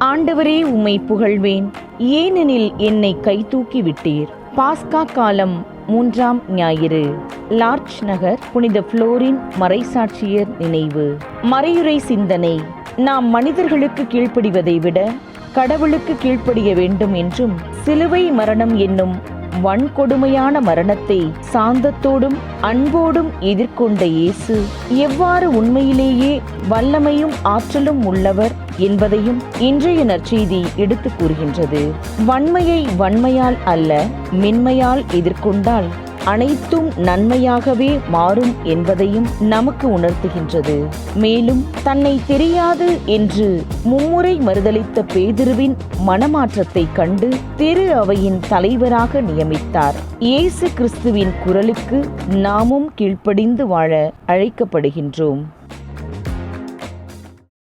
ஆண்டவரே உம்மை புகழ்வேன். ஏனெனில் என்னை கைதூக்கி விட்டீர் பாஸ்கா காலம் மூன்றாம் ஞாயிறு. லார்ஜ் நகர் புனித புளோரின் மறைசாட்சியர் நினைவு. மறையுறை சிந்தனை. நாம் மனிதர்களுக்கு கீழ்ப்படிவதை விட கடவுளுக்கு கீழ்ப்படிய வேண்டும் என்றும் சிலுவை மரணம் என்னும் வன்கொடுமையான மரணத்தை சாந்தத்தோடும் அன்போடும் எதிர்கொண்ட இயேசு எவ்வாறு உண்மையிலேயே வல்லமையும் ஆற்றலும் உள்ளவர் என்பதையும் இன்றைய நற்செய்தி எடுத்து கூறுகின்றது. வன்மையை வன்மையால் அல்ல மென்மையால் எதிர்கொண்டால் அனைத்தும் நன்மையாகவே மாறும் என்பதையும் நமக்கு உணர்த்துகின்றது. மேலும் தன்னை தெரியாது என்று மும்முறை மறுதளித்த பேதிருவின் மனமாற்றத்தை கண்டு திரு அவையின் தலைவராக நியமித்தார். இயேசு கிறிஸ்துவின் குரலுக்கு நாமும் கீழ்ப்படிந்து வாழ அழைக்கப்படுகின்றோம்.